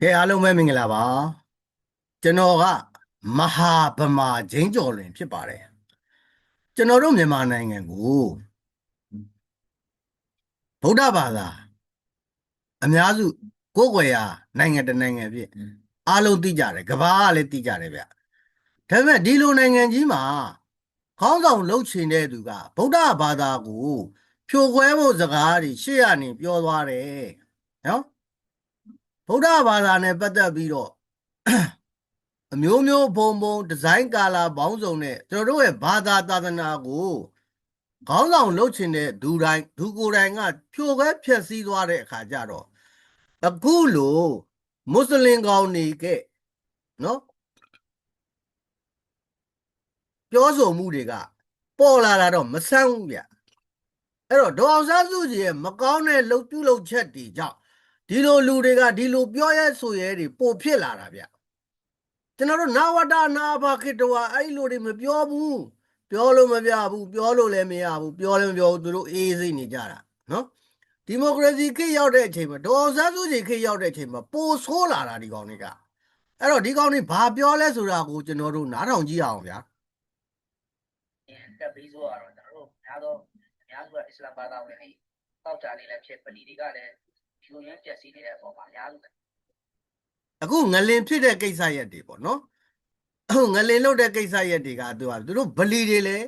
ကဲအားလုံးပဲမင်္ဂလာပါကျွန်တော်ကမဟာဗမာဂျင်းကျော်လွင်ဖြစ်ပါတယ်ကျွန်တော်တို့မြန်မာနိုင်ငံကိုဗုဒ္ဓဘာသာအများစုကိုယ်ွယ်ရာနိုင်ငံတစ်နိုင်ငံဖြစ်အားလုံးသိကြတယ်ကမ္ဘာကလည်းသိကြတယ်ဗျဒါပေမဲ့ဒီလိုနိုင်ငံကြီးမှာခေါင်းဆောင်လှုပ်ချင်တဲ့သူကဗုဒ္ဓဘာသာကိုဖြိုခွဲဖို့စကားတွေရှေ့ကနေပြောသွားတယ်နော် ဗုဒ္ဓဘာသာနဲ့ပတ်သက်ပြီးတော့အမျိုးမျိုးဘုံဘုံဒီဇိုင်းကာလာပေါင်းစုံနဲ့ကျွန်တော်တို့ရဲ့ဘာသာသာသနာကိုခေါင်းဆောင်လုပ်ချင်တဲ့ဒူတိုင်းဒူကိုယ်တိုင်ကဖြိုခဲဖျက်ဆီးသွားတဲ့အခါကျတော့အခုလိုမွတ်စလင်ကောင်တွေကနော်ပြောဆိုမှုတွေကပေါ်လာတာတော့မဆန်းဘူးဗျအဲ့တော့ဒေါအောင်ဆန်းစုကြည်ရဲ့မကောင်းတဲ့လှုပ်ပြုလုပ်ချက်တွေကြောင့် ဒီလိုလူတွေကဒီလိုပြောရဲဆိုရဲတွေပို့ဖြစ်လာတာဗျကျွန်တော်တို့နာဝတနာဘခေတ္တဝါအဲ့လိုတွေမပြောဘူးပြောလို့မပြဘူးပြောလို့လည်းမရဘူးပြောလည်းမပြောဘူးသူတို့အေးစိတ်နေကြတာနော်ဒီမိုကရေစီခေတ်ရောက်တဲ့အချိန်မှာဒေါ်အောင်ဆန်းစုကြည်ခေတ်ရောက်တဲ့အချိန်မှာပိုဆိုးလာတာဒီကောင်တွေကအဲ့တော့ဒီကောင်တွေဘာပြောလဲဆိုတာကိုကျွန်တော်တို့နားထောင်ကြည့်အောင်ဗျာတက်ပြီးဆိုတော့ကျွန်တော်တို့များတော့အများစုကအစ္စလာမ်ဘာသာဝင်တွေတောက်ကြနေလည်းဖြစ်ပလီတွေကလည်း ဖြူရင်းပျက်စီးနေတဲ့အပေါ်မှာအများစုအခုငလင်ဖြစ်တဲ့ကိစ္စရက်တွေပေါ့နော်အခုငလင်လုတ်တဲ့ကိစ္စရက်တွေကသူကသူတို့ဗလီတွေလည်း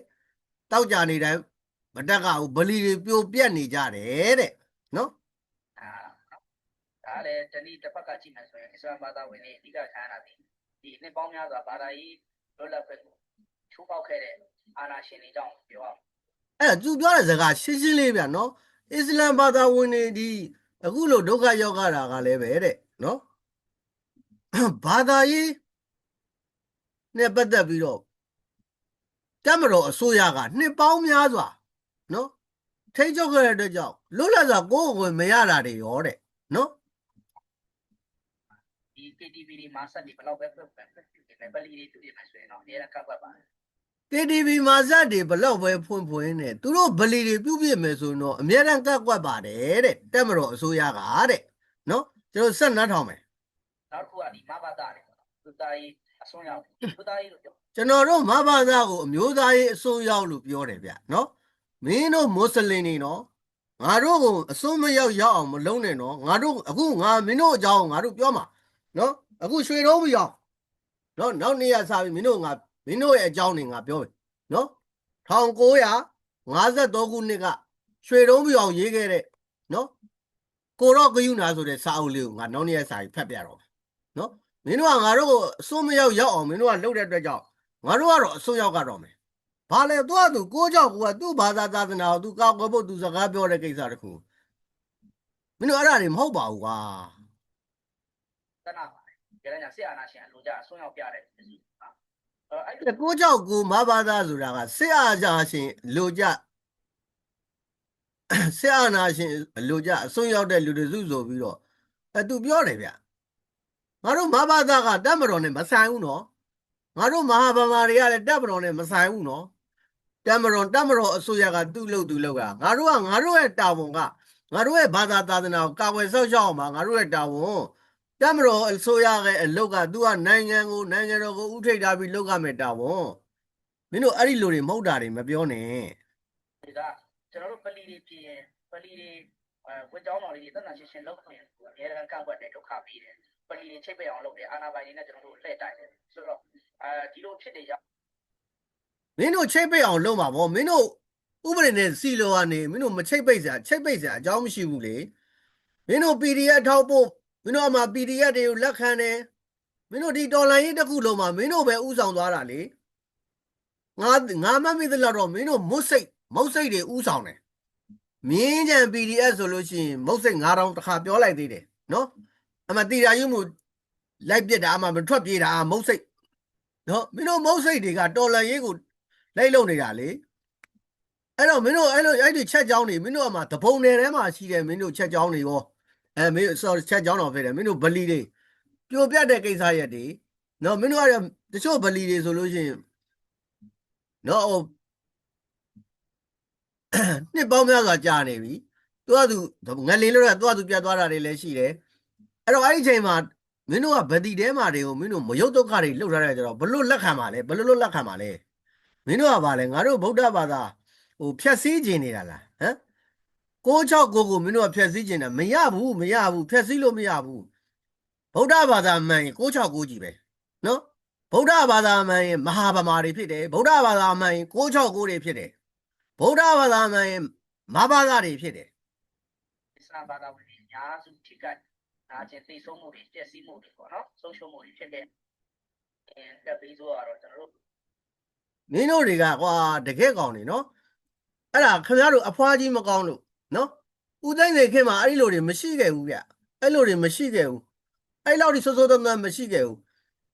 တောက်ကြနေတိုင်းမတက်ကဘူးဗလီတွေပြိုပြက်နေကြတယ်တဲ့နော်အာဒါလည်းတနည်းတစ်ဖက်ကကြည့်မှဆိုရင်အစ္စလာမ်ဘာသာဝင်တွေအဓိကခံရတာဒီဒီနှစ်ပေါင်းများစွာဘာသာရေးလွတ်လပ်ခွင့်ကိုချိုးဖောက်ခဲ့တဲ့အာဏာရှင်တွေကြောင့်ပြောအောင်အဲ့ဒါသူပြောတဲ့စကားရှင်းရှင်းလေးဗျနော်အစ္စလမ်ဘာသာဝင်တွေဒီ အခုလိုဒုက္ခရောက်ကြတာကလည်းပဲတဲ့နော်ဘာသာရေးနဲ့ပတ်သက်ပြီးတော့တမတော်အစိုးရကနှစ်ပေါင်းများစွာနော်ထိန်းချုပ်ခဲ့တဲ့အတွက်ကြောင့်လွတ်လပ်စွာကိုယ်ကိုယ်မရတာတွေရောတဲ့နော်ဒီ KTV တွေမှာဆက်ပြီးဘယ်လောက်ပဲပြတ်ပြတ်ပြတ်နေပလီတွေတူနေမှဆိုရင်တော့အများကကပ်ကွက်ပါ တယ် KTV မှာဇက်တွေဘလောက်ပဲဖွင့်ဖွင့်နဲ့သူတို့ဗလီတွေပြုတ်ပြစ်မယ်ဆိုရင်တော့အများတန်းကတ်ကွက်ပါတယ်တဲ့တက်မတော်အစိုးရကတဲ့နော်ကျွန်တော်ဆက်နှထောင်မယ်နောက်တစ်ခုကဒီမဘာသာတွေပေါ့နော်သူသားရေးအစွန်းရောက်သူသားရေးလို့ပြောကျွန်တော်တို့မဘာသာကိုအမျိုးသားရေးအစိုးရောက်လို့ပြောတယ်ဗျနော်မင်းတို့မွတ်စလင်တွေနော်ငါတို့ကိုအစွန်းမရောက်ရောက်အောင်မလုံးနဲ့နော်ငါတို့အခုငါမင်းတို့အကြောင်းငါတို့ပြောမှာနော်အခုရွှေတော့မရောက်နော်နောက်နေ့ရစားပြီမင်းတို့ငါ မင်းတို့ရဲ့အကြောင်းတွေငါပြောမယ်နော်1953ခုနှစ်ကရွှေတုံးပြောင်ရေးခဲ့တဲ့နော်ကိုတော့ကယူနာဆိုတဲ့စာအုပ်လေးကိုငါနောက်နေ့ရစားပြီးဖတ်ပြတော့မယ်နော်မင်းတို့ကငါတို့ကိုအစွန်းမရောက်ရောက်အောင်မင်းတို့ကလှုပ်တဲ့အတွက်ကြောင့်ငါတို့ကတော့အစွန်းရောက်ကတော့မယ်။ဘာလဲသူကသူကိုကြောက်ကိုကသူ့ဘာသာသာသနာကိုသူကောက်ကွယ်ဖို့သူစကားပြောတဲ့ကိစ္စတခု။မင်းတို့အဲ့ဒါတွေမဟုတ်ပါဘူးကွာတနာပါတယ်ကျတဲ့ညာဆရာနာရှင်အလိုကြအစွန်းရောက်ပြတဲ့ပစ္စည်းပါ အဲ့။အဲ့ကိုကြောက်ကိုမဘာသာဆိုတာကစစ်အာဇာရှင်လိုကြစစ်အာနာရှင်လိုကြအစွန်းရောက်တဲ့လူတွေစုဆိုပြီးတော့အဲသူပြောတယ်ဗျ။ငါတို့မဘာသာကတက်မတော်နဲ့မဆိုင်ဘူးနော်။ငါတို့မဟာဗမာတွေကလည်းတက်မတော်နဲ့မဆိုင်ဘူးနော်။တက်မတော်တက်မတော်အစိုးရကသူ့လို့သူ့လို့ကငါတို့ကငါတို့ရဲ့တာဝန်ကငါတို့ရဲ့ဘာသာသာသနာကိုကာကွယ်ဆောက်ရှောက်အောင်ပါငါတို့ရဲ့တာဝန် တမတော်အစိုးရရဲ့အလုတ်ကသူကနိုင်ငံကိုနိုင်ငံတော်ကိုဥထိပ်ထားပြီးလုပ်ရမယ်တာဝန်မင်းတို့အဲ့ဒီလိုတွေမဟုတ်တာတွေမပြောနဲ့ဒီကကျွန်တော်တို့ပလီတွေပြင်ပလီတွေအဲဝစ်ကြောင်းတော်လေးတွေတက်တာရှင်းရှင်းလုပ်ခွင့်အများကကန့်ကွက်တဲ့ဒုက္ခပေးတယ်ပလီတွေချိတ်ပိတ်အောင်လုပ်တယ်အာနာပိုင်တွေနဲ့ကျွန်တော်တို့လှည့်တိုက်တယ်ဆိုတော့အဲဒီလိုဖြစ်နေကြမင်းတို့ချိတ်ပိတ်အောင်လုပ်မှာဗောမင်းတို့ဥပဒေနဲ့စီလိုကနေမင်းတို့မချိတ်ပိတ်စရာချိတ်ပိတ်စရာအကြောင်းမရှိဘူးလေမင်းတို့ PDF ထောက်ဖို့ မင်းတို့အမှ PDF တွေကိုလက်ခံတယ်မင်းတို့ဒီတော်လိုင်းရေးတစ်ခုလုံးမှာမင်းတို့ပဲဥဆောင်သွားတာလေငါငါမမိသလောက်တော့မင်းတို့မုတ်စိတ်မုတ်စိတ်တွေဥဆောင်တယ်မြင်းကြံ PDF ဆိုလို့ရှိရင်မုတ်စိတ်9000တစ်ခါပြောလိုက်သေးတယ်နော်အမတီရာယူမှုလိုက်ပြစ်တာအမမထွက်ပြေးတာမုတ်စိတ်နော်မင်းတို့မုတ်စိတ်တွေကတော်လန်ရေးကိုလိုက်လုံနေတာလေအဲ့တော့မင်းတို့အဲ့လိုအဲ့ဒီချက်ကြောင်းတွေမင်းတို့အမတပုံနယ်ထဲမှာရှိတယ်မင်းတို့ချက်ကြောင်းတွေရော အဲမင်းတို့ sorry ချက်ကြောင်းတော်ဖြစ်တယ်မင်းတို့ဗလီတွေပြိုပြတ်တဲ့ကိစ္စရက်တွေနော်မင်းတို့ကတချို့ဗလီတွေဆိုလို့ရှိရင်နော်ဟိုနှစ်ပေါင်းများစွာကြာနေပြီသူကသူငလင်းလို့ရသူကသူပြတ်သွားတာတွေလည်းရှိတယ်အဲ့တော့အဲ့ဒီချိန်မှာမင်းတို့ကဗတိတဲမာတွေကိုမင်းတို့မယုတ်ဒုက္ခတွေလှုပ်ထားတဲ့ကြတော့ဘလို့လက်ခံပါလဲဘလို့လို့လက်ခံပါလဲမင်းတို့ကပါလဲငါတို့ဗုဒ္ဓဘာသာဟိုဖြတ်စည်းခြင်းနေတာလားဟမ် 669ကိုမင်းတို့ကဖြတ်စည်းခြင်းတာမရဘူးမရဘူးဖြတ်စည်းလို့မရဘူးဗုဒ္ဓဘာသာမှန်ရင်669ကြီးပဲနော်ဗုဒ္ဓဘာသာမှန်ရင်မဟာဗမာတွေဖြစ်တယ်ဗုဒ္ဓဘာသာမှန်ရင်669တွေဖြစ်တယ်ဗုဒ္ဓဘာသာမှန်ရင်မဘာသာတွေဖြစ်တယ်အစ္စလာမ်ဘာသာဝင်တွေအများစုထိခိုက်နာကျင်သိဆုံးမှုတွေပျက်စီးမှုတွေပေါ့နော်ဆုံးရှုံးမှုတွေဖြစ်တဲ့အဲတက်ပြီးဆိုတော့ကျွန်တော်တို့မင်းတို့တွေကကွာတကက်ကောင်နေနော်အဲ့ဒါခင်ဗျားတို့အဖွားကြီးမကောင်းလို့ နော်ဦးသိန်းနေခင်မှာအဲ့ဒီလိုတွေမရှိခဲ့ဘူးဗျအဲ့လိုတွေမရှိခဲ့ဘူးအဲ့လောက်ဒီစိုးစိုးတမ်းတမ်းမရှိခဲ့ဘူး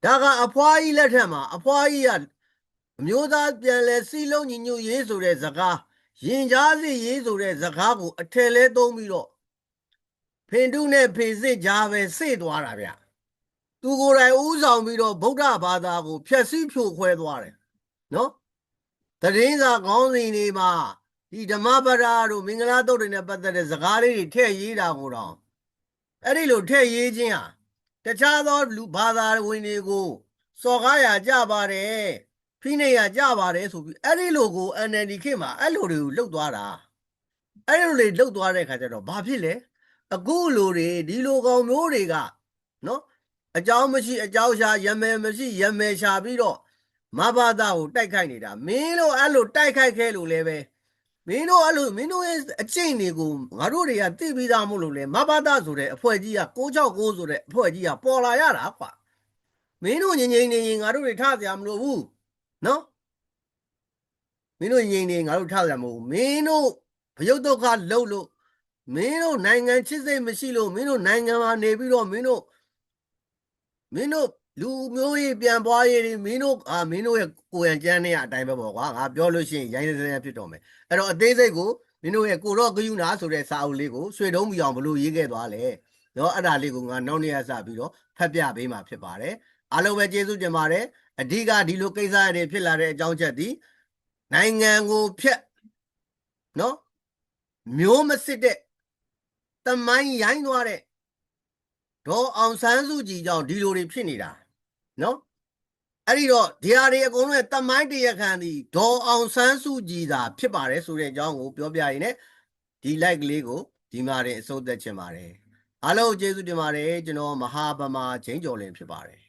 ဒါကအဖွားကြီးလက်ထက်မှာအဖွားကြီးကအမျိုးသားပြန်လဲစီလုံးညီညွတ်ရေးဆိုတဲ့ဇကားရင်ကြားစီရေးဆိုတဲ့ဇကားကိုအထယ်လဲသုံးပြီးတော့ဖင်တုနဲ့ဖေစစ်ကြားပဲစေ့သွားတာဗျသူကိုယ်တိုင်ဥဆောင်ပြီးတော့ဗုဒ္ဓဘာသာကိုဖျက်ဆီးဖြိုခွဲသွားတယ်နော်တရင်စာခေါင်းစဉ်တွေမှာ ဒီဓမ္မပဒတို့မင်္ဂလာတုတ်တွေနဲ့ပတ်သက်တဲ့ဇကားလေးတွေထည့်ရေးတာကိုတော့အဲ့ဒီလိုထည့်ရေးခြင်းဟာတခြားသောလူဘာသာဝင်တွေကိုစော်ကားရကြပါတယ်ဖိနေရကြပါတယ်ဆိုပြီးအဲ့ဒီလိုကို NLD ခေတ်မှာအဲ့လိုတွေကိုလှုပ်သွားတာအဲ့လိုတွေလှုပ်သွားတဲ့ခါကျတော့ဘာဖြစ်လဲအခုလိုတွေဒီလိုကောင်မျိုးတွေကနော်အကြောင်းမရှိအကြောင်းရှာရမယ်မရှိရမယ်ရှာပြီးတော့မဘာသာကိုတိုက်ခိုက်နေတာမင်းတို့အဲ့လိုတိုက်ခိုက်ခဲလို့လည်းပဲ မင်းတို့အဲ့လိုမင်းတို့ရဲ့အကျင့်တွေကိုငါတို့တွေကသိပြီးသားမို့လို့လေမဘာသာဆိုတဲ့အဖွဲ့ကြီးက669ဆိုတဲ့အဖွဲ့ကြီးကပေါ်လာရတာကွာမင်းတို့ငြိမ်ငြိမ်နေရင်ငါတို့တွေထားစရာမလိုဘူးနော်မင်းတို့ငြိမ်နေငါတို့ထားစရာမလိုဘူးမင်းတို့ဘယုတ်ဒုက္ခလှုပ်လို့မင်းတို့နိုင်ငံချစ်စိတ်မရှိလို့မင်းတို့နိုင်ငံမှာနေပြီးတော့မင်းတို့မင်းတို့ လူမျိုးရေးပြန်ပွားရေးတွေမင်းတို့အာမင်းတို့ရဲ့ကိုယ်ရံကြမ်းနေရအတိုင်းပဲပေါ့ကွာငါပြောလို့ရှိရင်ရိုင်းစင်းစင်းဖြစ်တော်မယ်အဲ့တော့အသေးစိတ်ကိုမင်းတို့ရဲ့ကိုတော့ဂယုနာဆိုတဲ့စာအုပ်လေးကိုဆွေတုံးမီအောင်ဘလို့ရေးခဲ့သွားလဲနော်အဲ့ဒါလေးကိုငါနောက်နေ့ရစပြီးတော့ဖတ်ပြပေးမှာဖြစ်ပါတယ်အားလုံးပဲကျေးဇူးတင်ပါတယ်အဓိကဒီလိုကိစ္စတွေဖြစ်လာတဲ့အကြောင်းချက်ဒီနိုင်ငံကိုဖြတ်နော်မျိုးမစစ်တဲ့တမိုင်းရိုင်းသွားတဲ့ဒေါ်အောင်ဆန်းစုကြည်ကြောင့်ဒီလိုတွေဖြစ်နေတာ နော်အဲ့ဒီတော့ဒီဟာတွေအကုန်လုံးရဲ့တမိုင်းတရားခံသည်ဒေါ်အောင်ဆန်းစုကြည်သာဖြစ်ပါတယ်ဆိုတဲ့အကြောင်းကိုပြောပြရင်းနဲ့ဒီ like လေးကိုဒီမှာတင်အဆုံးသက်ချင်ပါတယ်အားလုံးကျေးဇူးတင်ပါတယ်ကျွန်တော်မဟာဗမာချင်းကျော်လင်ဖြစ်ပါတယ်